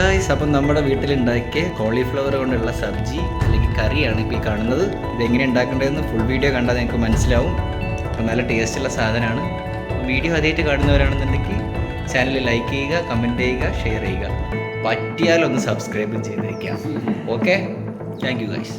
Guys അപ്പം നമ്മുടെ വീട്ടിലുണ്ടാക്കിയ cauliflower കൊണ്ടുള്ള സബ്ജി അല്ലെങ്കിൽ കറിയാണ് ഇപ്പോൾ ഈ കാണുന്നത്. ഇതെങ്ങനെ ഉണ്ടാക്കേണ്ടതെന്ന് ഫുൾ വീഡിയോ കണ്ടാൽ നിങ്ങൾക്ക് മനസ്സിലാവും. അപ്പം നല്ല ടേസ്റ്റുള്ള സാധനമാണ്. വീഡിയോ ആദ്യമായിട്ട് കാണുന്നവരാണെന്നുണ്ടെങ്കിൽ ചാനൽ ലൈക്ക് ചെയ്യുക കമന്റ് ചെയ്യുക ഷെയർ ചെയ്യുക. പറ്റിയാലൊന്ന് സബ്സ്ക്രൈബും ചെയ്തേക്കാം. ഓക്കെ താങ്ക് യു ഗൈസ്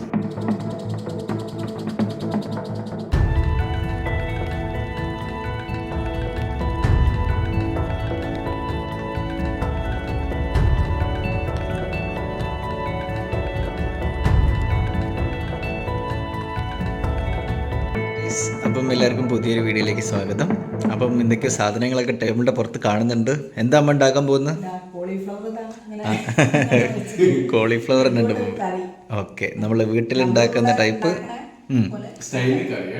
വീഡിയോയിലേക്ക് സ്വാഗതം. അപ്പം എന്തൊക്കെയോ സാധനങ്ങളൊക്കെ ടേബിളിന്റെ പുറത്ത് കാണുന്നുണ്ട്. എന്താ അമ്മ ഉണ്ടാക്കാൻ പോകുന്നത്? കോളിഫ്ലവർ ഉണ്ട്. ഓക്കെ നമ്മൾ വീട്ടിലുണ്ടാക്കുന്ന ടൈപ്പ്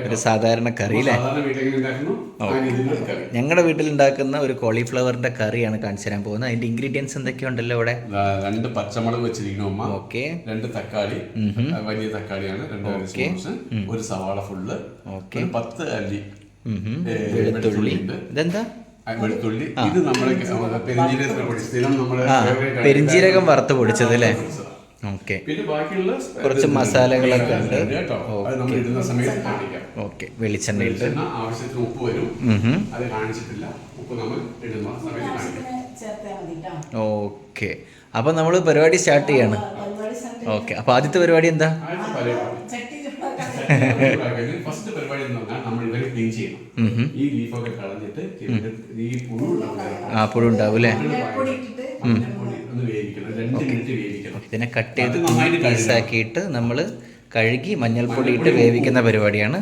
ഒരു സാധാരണ കറി അല്ലേ? സാധാരണ വീട്ടിൽ ഉണ്ടാക്കുന്ന ഒരു കോളിഫ്ലവറിന്റെ കറിയാണ് കാണിച്ചു തരാൻ പോകുന്നത്. അതിന്റെ ഇൻഗ്രീഡിയൻസ് എന്തൊക്കെയുണ്ടല്ലോ ഇവിടെ രണ്ട് പച്ചമുളക് വെച്ചിരിക്കുന്നു അമ്മ. ഓക്കെ. രണ്ട് തക്കാളി വലിയ തക്കാളിയാണ് രണ്ട് സ്പൂൺസ് ഒരു സവാള ഫുള്ള് ഓക്കെ. പത്ത് അല്ലി. വെളുത്തുള്ളി. ഇതെന്താ? വെളുത്തുള്ളി. ഇത് നമ്മുടെ പെരിഞ്ചീരകത്തിന് പൊടി സ്ഥിരം നമ്മുടെ പെരിഞ്ജീരകം വറുത്ത് പൊടിച്ചത് അല്ലേ? ഓക്കെ. പിന്നെ ബാക്കിയുള്ള കുറച്ച് മസാലകളൊക്കെ ഉണ്ട്. അത് നമ്മൾ ഇടുന്ന സമയത്ത് കാണിക്കാം. ഓക്കെ. വെളിച്ചെണ്ണ ഉണ്ട് ആവശ്യത്തിന് ഉപ്പ് വരും. അത് കാണിച്ചിട്ടില്ല. ഉപ്പ് നമ്മൾ ഇടുന്ന സമയത്ത് ഓക്കെ. അപ്പൊ നമ്മൾ പരിപാടി സ്റ്റാർട്ട് ചെയ്യാണ്. ഓക്കെ. അപ്പൊ ആദ്യത്തെ പരിപാടി എന്താ? ഫസ്റ്റ് പരിപാടി എന്ന് പറഞ്ഞാൽ നമ്മൾ ക്ലീൻ ചെയ്യണം. ഈ ലീഫൊക്കെ കളഞ്ഞിട്ട് ഈ പുഴു. ആ പുഴു ഉണ്ടാവും അല്ലേ ഇതിനെ കട്ട് ചെയ്ത് പീസാക്കിയിട്ട് നമ്മൾ കഴുകി മഞ്ഞൾപ്പൊടി ഇട്ട് വേവിക്കുന്ന പരിപാടിയാണ്.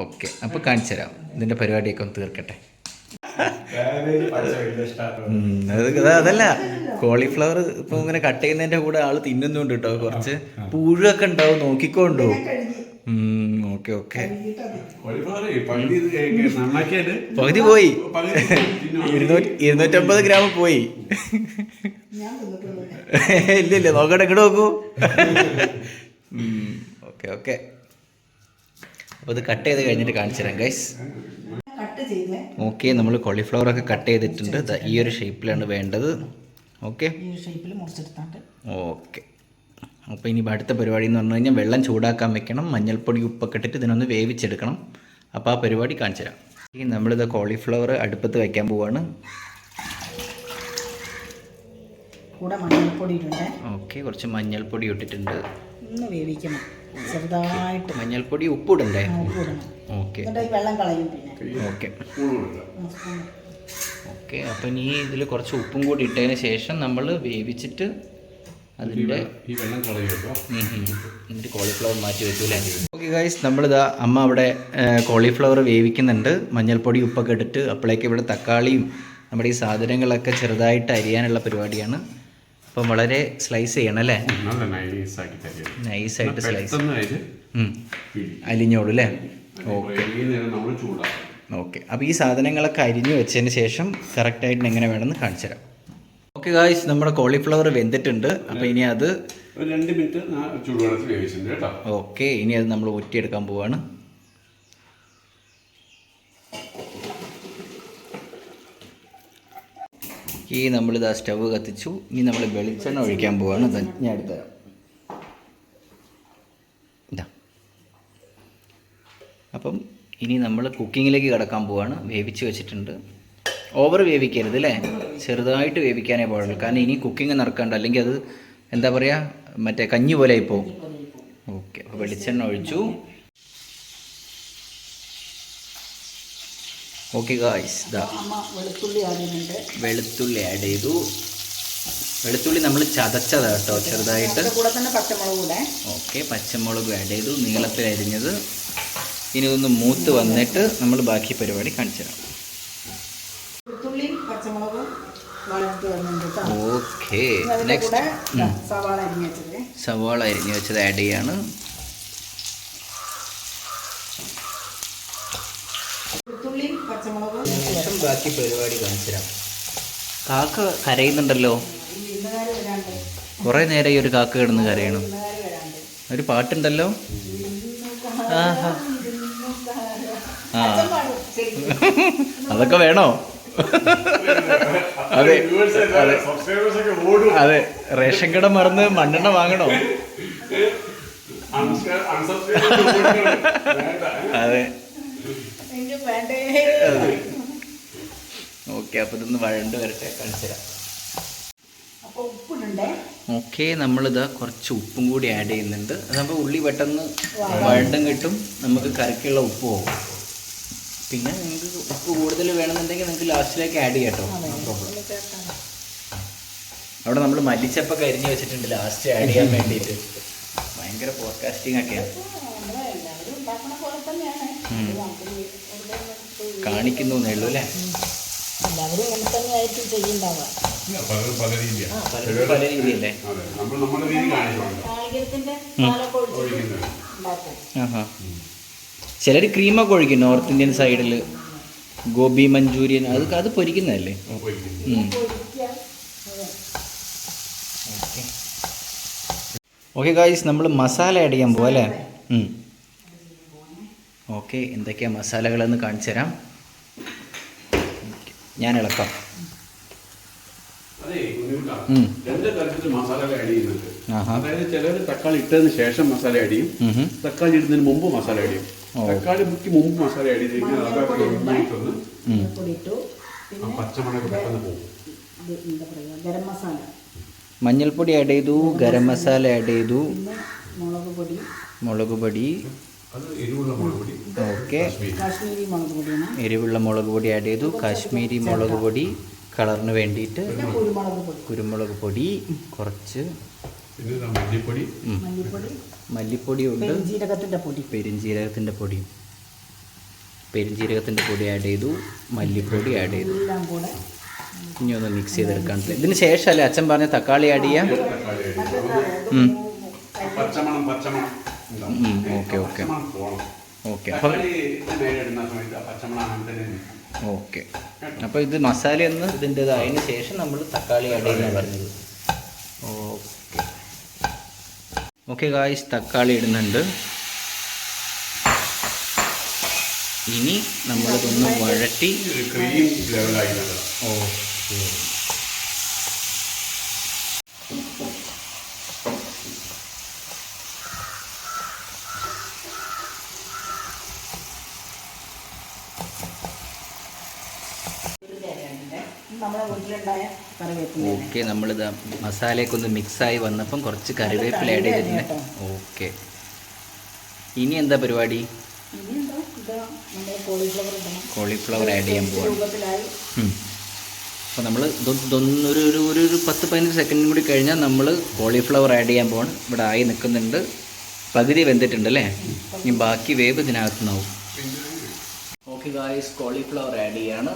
ഓക്കെ. അപ്പോൾ കാണിച്ചു തരാം. ഇതിന്റെ പരിപാടിയൊക്കെ ഒന്ന് തീർക്കട്ടെ. അതല്ല. കോളിഫ്ലവർ ഇപ്പൊ ഇങ്ങനെ കട്ട് ചെയ്യുന്നതിന്റെ കൂടെ ആൾ തിന്നുന്നുണ്ട് കേട്ടോ കുറച്ച് പുഴുവൊക്കെ ഉണ്ടാവും നോക്കിക്കോണ്ടു. Okay okay. പകുതി പോയി. ഇരുന്നൂറ്റമ്പത് ഗ്രാം പോയി. ഇല്ല ഇല്ല നോക്കട്ടെ ഇങ്ങോട്ട് നോക്കൂ. Okay okay. അപ്പോൾ ഇത് കട്ട് ചെയ്ത് കഴിഞ്ഞിട്ട് കാണിച്ചു തരാം ഗൈസ് കട്ട് ചെയ്ത്. ഓക്കെ നമ്മൾ കോളിഫ്ലവർ ഒക്കെ കട്ട് ചെയ്തിട്ടുണ്ട്. ദാ ഈ ഒരു ഷേപ്പിലാണ് വേണ്ടത്. ഓക്കെ. ഓക്കെ. അപ്പോൾ ഇനി അടുത്ത പരിപാടി എന്ന് പറഞ്ഞു കഴിഞ്ഞാൽ വെള്ളം ചൂടാക്കാൻ വെക്കണം മഞ്ഞൾപ്പൊടി ഉപ്പൊക്കെ ഇട്ടിട്ട് ഇതിനൊന്ന് വേവിച്ചെടുക്കണം. അപ്പോൾ ആ പരിപാടി കാണിച്ചു തരാം. ഈ നമ്മളിത് കോളിഫ്ലവർ അടുപ്പത്ത് വയ്ക്കാൻ പോവാണ്. കൂടെ മഞ്ഞൾപ്പൊടി ഇട്ടുണ്ട് ഓക്കെ കുറച്ച് മഞ്ഞൾപ്പൊടി ഇട്ടിട്ടുണ്ട്. ഒന്ന് വേവിക്കണം. ചെറുതായിട്ട്. മഞ്ഞൾപ്പൊടി ഉപ്പിടണ്ടേ? ഉപ്പ് ഇടണ്ടേ ഓക്കെ. വെള്ളം കളയും പിന്നെ. ഓക്കെ. ഓക്കെ അപ്പം ഇനി ഇതിൽ കുറച്ച് ഉപ്പും കൂടി ഇട്ടതിന് ശേഷം നമ്മൾ വേവിച്ചിട്ട് അതിന്റെ ഈ വെള്ളം. എന്നിട്ട് കോളിഫ്ലവർ മാറ്റി വെക്കൂലേ ഓക്കെ ഗൈസ് നമ്മളിതാ അമ്മ അവിടെ കോളിഫ്ലവർ വേവിക്കുന്നുണ്ട്. മഞ്ഞൾപ്പൊടി ഉപ്പൊക്കെ ഇട്ടിട്ട് അപ്പോഴേക്ക് ഇവിടെ തക്കാളിയും നമ്മുടെ ഈ സാധനങ്ങളൊക്കെ ചെറുതായിട്ട് അരിയാനുള്ള പരിപാടിയാണ്. അപ്പം വളരെ സ്ലൈസ് ചെയ്യണം അല്ലേ? നൈസായിട്ട് സ്ലൈസ് അലിഞ്ഞോളൂ അല്ലേ? ഓക്കെ ഓക്കെ അപ്പോൾ ഈ സാധനങ്ങളൊക്കെ അരിഞ്ഞു വെച്ചതിന് ശേഷം കറക്റ്റായിട്ട് എങ്ങനെ വേണമെന്ന് കാണിച്ചു തരാം ഓക്കെ ഗായ്സ് നമ്മുടെ കോളിഫ്ലവർ വെന്തിട്ടുണ്ട്. അപ്പോൾ ഇനി അത് രണ്ട് മിനിറ്റ് ചൂടുവെള്ളത്തിൽ വേവിച്ചിട്ടുണ്ട് കേട്ടോ. ഓക്കെ ഇനി അത് നമ്മൾ ഊറ്റിയെടുക്കാൻ പോവാണ്. ഈ നമ്മളിത് ആ സ്റ്റവ് കത്തിച്ചു. ഇനി നമ്മൾ വെളിച്ചെണ്ണ ഒഴിക്കാൻ പോവാണ്. ഞാൻ എടുത്തുതരാം. ഇതാ അപ്പം ഇനി നമ്മൾ കുക്കിങ്ങിലേക്ക് കിടക്കാൻ പോവാണ്. വേവിച്ച് വെച്ചിട്ടുണ്ട്. ഓവർ വേവിക്കരുത് അല്ലേ ചെറുതായിട്ട് വേവിക്കാനേ പാടുള്ളൂ. കാരണം ഇനി കുക്കിംഗ് നടക്കണ്ട. അല്ലെങ്കിൽ അത് എന്താ പറയുക മറ്റേ കഞ്ഞി പോലെ ഇപ്പോൾ ഓക്കെ അപ്പോൾ വെളിച്ചെണ്ണ ഒഴിച്ചു. ഓക്കെ ഗായ്സ് ഇതാ വെളുത്തുള്ളി ആഡ് ചെയ്തു. വെളുത്തുള്ളി നമ്മൾ ചതച്ചതാണ് കേട്ടോ ചെറുതായിട്ട്. ഓക്കെ പച്ചമുളക് ആഡ് ചെയ്തു. നീളത്തിൽ അരിഞ്ഞത്. ഇനി ഒന്ന് മൂത്ത് വന്നിട്ട് നമ്മൾ ബാക്കി പരിപാടി കാണിച്ചു തരാം വെളുത്തുള്ളിയും പച്ചമുളകും വളർത്ത് വരുന്നുണ്ട് ഓക്കെ നെക്സ്റ്റ് സവാള അരിഞ്ഞ് വെച്ചത് സവാള അരിഞ്ഞ് വെച്ചത് ആഡ് ചെയ്യാണ്. ശേഷം ബാക്കി പരിപാടി കാണിച്ചുതരാം കാക്ക കരയുന്നുണ്ടല്ലോ. കുറേ നേരം ഈ ഒരു കാക്ക കിടന്ന് കരയണം. ഒരു പാട്ടുണ്ടല്ലോ? ആഹാ. ആ. അതൊക്കെ വേണോ? അതെ. അതെ. റേഷൻ കട മറന്ന് മണ്ണെണ്ണ വാങ്ങണോ. അതെ ഓക്കെ അപ്പൊ ഇതൊന്ന് വഴണ്ട് വരട്ടെ കാണിച്ചുതരാം ഓക്കെ നമ്മളിതാ കുറച്ച് ഉപ്പും കൂടി ആഡ് ചെയ്യുന്നുണ്ട് അതാകുമ്പോൾ ഉള്ളി പെട്ടെന്ന് വഴണ്ടും കിട്ടും നമുക്ക് കറിക്കുള്ള ഉപ്പ് പോകും പിന്നെ നിങ്ങൾക്ക് ഉപ്പ് കൂടുതൽ വേണമെന്നുണ്ടെങ്കിൽ നിങ്ങൾക്ക് ലാസ്റ്റിലേക്ക് ആഡ് ചെയ്യാം കേട്ടോ പ്രോബ്ലം അവിടെ നമ്മൾ മല്ലിച്ചപ്പൊക്കെ അരിഞ്ഞ് വെച്ചിട്ടുണ്ട് ലാസ്റ്റ് ആഡ് ചെയ്യാൻ വേണ്ടിയിട്ട്. ഭയങ്കര പോഡ്കാസ്റ്റിംഗ് ഒക്കെയാണ് കാണിക്കുന്നു ഉള്ളൂ അല്ലേ? എല്ലാവരും ഇങ്ങനെ തന്നെ ആയിട്ട് പലരും പല രീതിയല്ലേ? പാലൊക്കെ ഒഴിച്ചിട്ട് ഉണ്ടാക്കും. ചിലർ ക്രീമൊക്കെ ഒഴിക്കും. നോർത്ത് ഇന്ത്യൻ സൈഡിൽ ഗോബി മഞ്ചൂരിയൻ അത് അത് പൊരിക്കുന്നതല്ലേ. ഓക്കെ ഗായ്സ് നമ്മൾ മസാല ആഡ് ചെയ്യാൻ പോവല്ലേ അല്ലേ? ഓക്കെ എന്തൊക്കെയാ മസാലകളെന്ന് കാണിച്ചു തരാം. ഞാൻ ഇളക്കാം. അതായത് ചിലർ തക്കാളി ഇട്ടതിന് ശേഷം മസാല അടിയും ചെയ്യും. തക്കാളി ഇടുന്നതിന് മുമ്പ് മസാല അടിയും. തക്കാളി മുക്കി മുമ്പ് മസാല ആഡ് ചെയ്ത് കഴിഞ്ഞാൽ അതൊക്കെ ഉള്ളിട്ടൊന്ന് ഉം. പൊടി ആ പെട്ടെന്ന് പോകും. എന്താ പറയുക ഗരം മസാല. മഞ്ഞൾപ്പൊടി ആഡ് ചെയ്തു ഗരം മസാല. ആഡ് ചെയ്തു. മുളക് പൊടി. മുളക് പൊടി. ഓക്കെ. എരിവുള്ള മുളക് പൊടി ആഡ് ചെയ്തു. കാശ്മീരി മുളക് പൊടി കളറിന് വേണ്ടിയിട്ട് പിന്നെ കുരുമുളക് പൊടി. കുരുമുളക് പൊടി കുറച്ച് മല്ലിപ്പൊടി. മല്ലിപ്പൊടി. മല്ലിപ്പൊടി ഉണ്ട് പെരുംജീരകത്തിന്റെ പൊടി. പെരുംജീരകത്തിന്റെ പൊടിയും പെരുംജീരകത്തിന്റെ പൊടി ആഡ് ചെയ്തു. മല്ലിപ്പൊടി ആഡ് ചെയ്തു. എല്ലാം കൂടെ ഇനി ഒന്ന് മിക്സ് ചെയ്തെടുക്കാൻ ഇതിന് ശേഷമല്ലേ അച്ഛൻ പറഞ്ഞ തക്കാളി ആഡ് ചെയ്യാം തക്കാളി ആഡ് ചെയ്യും. പച്ചമണം പച്ചമണം ഉണ്ടാവും. ഉം, ഏ, ഓക്കെ, ഓക്കെ. പച്ചമണം പോണം. ഓക്കെ അപ്പം. ഓക്കെ. അപ്പോൾ ഇത് മസാല ഒന്ന് ഇതിന്റെതായതിന് ശേഷം നമ്മൾ തക്കാളി ആഡ് ചെയ്യാൻ പറഞ്ഞത്. ഓക്കെ ഓക്കെ ഗായ്സ് തക്കാളി ഇടുന്നുണ്ട്. ഇനി നമ്മളിതൊന്ന് വഴറ്റി ഒരു നമ്മുടെ വീട്ടിലുണ്ടായ കറിവേപ്പില ഓക്കെ നമ്മളിത് മസാലയൊക്കെ ഒന്ന് മിക്സായി വന്നപ്പം കുറച്ച് കറിവേപ്പില ആഡ് ചെയ്തിട്ടുണ്ട് ഓക്കെ. ഇനി എന്താ പരിപാടി? കോളിഫ്ലവർ ഇടണം. കോളിഫ്ലവർ ആഡ് ചെയ്യാൻ പോവാണ്. അപ്പോൾ നമ്മൾ ഇതൊന്നൊരു ഒരു ഒരു ഒരു പത്ത് പതിനഞ്ച് സെക്കൻഡും കൂടി കഴിഞ്ഞാൽ നമ്മൾ കോളിഫ്ലവർ ആഡ് ചെയ്യാൻ പോവാണ്. ഇവിടെ ആയി നിൽക്കുന്നുണ്ട്. പകുതി വെന്തിട്ടുണ്ട് അല്ലേ? ഇനി ബാക്കി വേവ് ഇതിനകത്ത് നിന്നാവും. ഓക്കെ ഗായ്സ് കോളിഫ്ലവർ ആഡ് ചെയ്യാണ്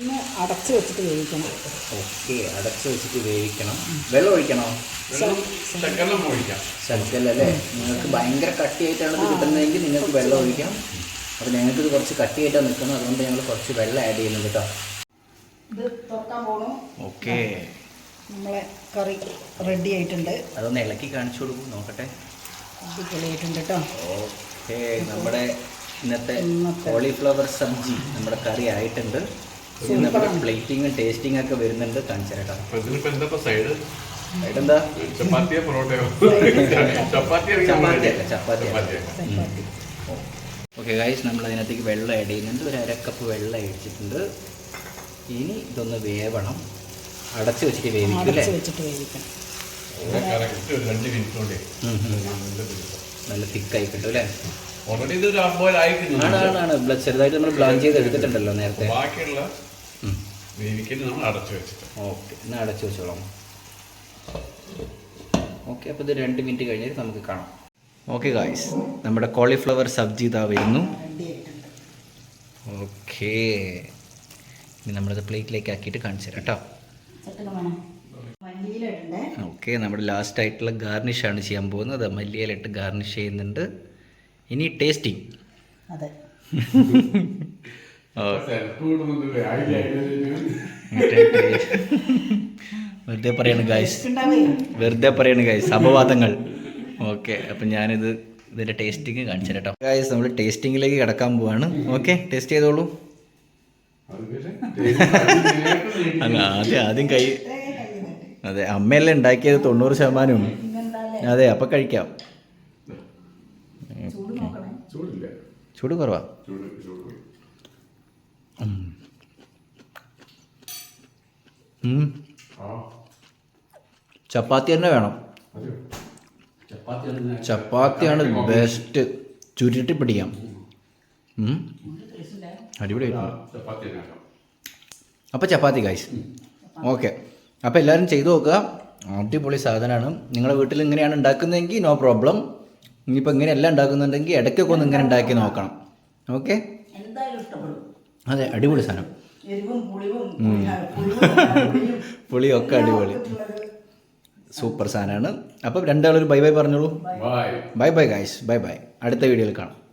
ഒന്ന് അടച്ച് വെച്ചിട്ട് വേവിക്കണം. ഓക്കെ അടച്ചു വെച്ചിട്ട് വേവിക്കണം. വെള്ളം ഒഴിക്കണോ? ശരിക്കല്ലേ ഒഴിക്കാം. നിങ്ങൾക്ക് ഭയങ്കര കട്ടിയായിട്ടാണ് ഇത് കിട്ടുന്നതെങ്കിൽ നിങ്ങൾക്ക് വെള്ളം ഒഴിക്കാം. അപ്പോൾ ഞങ്ങൾക്ക് ഇത് കുറച്ച് കട്ടിയായിട്ടാണ് നിൽക്കുന്നത്. അതുകൊണ്ട് ഞങ്ങൾ കുറച്ച് വെള്ളം ആഡ് ചെയ്യുന്നുണ്ട് കേട്ടോ. ഇത് തുറക്കാൻ പോകണം ഓക്കെ. നമ്മളെ കറി റെഡി ആയിട്ടുണ്ട്. അതൊന്ന് ഇളക്കി കാണിച്ചു കൊടുക്കും നോക്കട്ടെ. അടിപൊളിയായിട്ടുണ്ട് കേട്ടോ. ഓക്കെ നമ്മുടെ ഇന്നത്തെ ഇന്നത്തെ. കോളിഫ്ലവർ സബ്ജി നമ്മുടെ കറി ആയിട്ടുണ്ട്. പ്ലേറ്റിങ്ങും ടേസ്റ്റിംഗ് ഒക്കെ വരുന്നുണ്ട് കാണിച്ചു തരാം അപ്പൊ ഇതിനിപ്പോ എന്താ സൈഡ് ഏട്ടെന്താ? ചപ്പാത്തിയോ പൊറോട്ടയോ? ചപ്പാത്തി ചപ്പാത്തി ചപ്പാത്തിയോ ചപ്പാത്തി ഓക്കെ ഗൈസ് നമ്മൾ അതിനകത്തേക്ക് വെള്ളം ആഡ് ചെയ്യുന്നുണ്ട്. ഒരു അരക്കപ്പ് വെള്ളം അടിച്ചിട്ടുണ്ട്. ഇനി ഇതൊന്ന് വേവണം. അടച്ചു വെച്ചിട്ട് വേവിക്കും. നല്ല തിക്കായി കിട്ടും. അല്ലേ? ഓൾറെഡി ഇത് ഒരു അമ്പോയിൽ ആണ് ആയിരിക്കുന്നുണ്ട് ആണ് ആണ് ബ്ല- ചെറുതായിട്ട് നമ്മൾ ബ്ലാൻ ചെയ്ത് എടുത്തിട്ടുണ്ടല്ലോ നേരത്തെ. ബാക്കിയുള്ള വേവിക്കൽ നമ്മൾ അടച്ചു വെച്ചിട്ട്. ഓക്കെ എന്നാൽ അടച്ചു വെച്ചോളാം. ഓക്കെ അപ്പോൾ ഇത് രണ്ട് മിനിറ്റ് കഴിഞ്ഞിട്ട് നമുക്ക് കാണാം. ഓക്കെ ഗായ്സ് നമ്മുടെ കോളിഫ്ലവർ സബ്ജി ഇതാ വരുന്നു. ഓക്കെ ഇനി നമ്മളിത് പ്ലേറ്റിലേക്ക് ആക്കിയിട്ട് കാണിച്ചു തരാം കേട്ടോ. ഓക്കെ നമ്മുടെ ലാസ്റ്റ് ആയിട്ടുള്ള ഗാർണിഷാണ് ചെയ്യാൻ പോകുന്നത്. മല്ലിയിലിട്ട് ഗാർണിഷ് ചെയ്യുന്നുണ്ട്. ഇനി ടേസ്റ്റിംഗ് അതെ. വെറുതെ പറയാണ് ഗായ്സ് വെറുതെ പറയാണ് ഗായ്സ് അപവാദങ്ങൾ. ഓക്കെ അപ്പം ഞാനിത് ഇതിന്റെ ടേസ്റ്റിങ് കാണിച്ചു കേട്ടോ ഗായ്സ് നമ്മൾ ടേസ്റ്റിങ്ങിലേക്ക് കിടക്കാൻ പോവാണ്. ഓക്കെ ടേസ്റ്റ് ചെയ്തോളൂ. അല്ല ആദ്യം ആദ്യം കൈ അതെ അമ്മയല്ലേ ഉണ്ടാക്കിയത് തൊണ്ണൂറ് ശതമാനവും? അതെ അപ്പം കഴിക്കാം. ചൂട് കുറവാ? ചപ്പാത്തി തന്നെ വേണം. ചപ്പാത്തി ചപ്പാത്തിയാണ് ബെസ്റ്റ് ചുരുട്ടി പിടിക്കാം. അടിപൊളിയായിട്ടുണ്ട്. അപ്പോൾ ചപ്പാത്തി കായ്സ് ഓക്കെ അപ്പോൾ എല്ലാവരും ചെയ്തു നോക്കുക. അടിപൊളി സാധനമാണ്. നിങ്ങളുടെ വീട്ടിൽ ഇങ്ങനെയാണ് ഉണ്ടാക്കുന്നതെങ്കിൽ നോ പ്രോബ്ലം ഇനിയിപ്പോൾ ഇങ്ങനെയല്ല ഉണ്ടാക്കുന്നുണ്ടെങ്കിൽ ഇടയ്ക്കൊക്കെ ഒന്ന് ഇങ്ങനെ ഉണ്ടാക്കി നോക്കണം. ഓക്കെ അതെ അടിപൊളി സാധനം. പുളിയൊക്കെ അടിപൊളി. സൂപ്പർ സാധനമാണ്. അപ്പം രണ്ടാളൊരു ബൈ ബൈ പറഞ്ഞോളൂ. Bye. Bye bye guys. Bye bye. അടുത്ത വീഡിയോയിൽ കാണാം.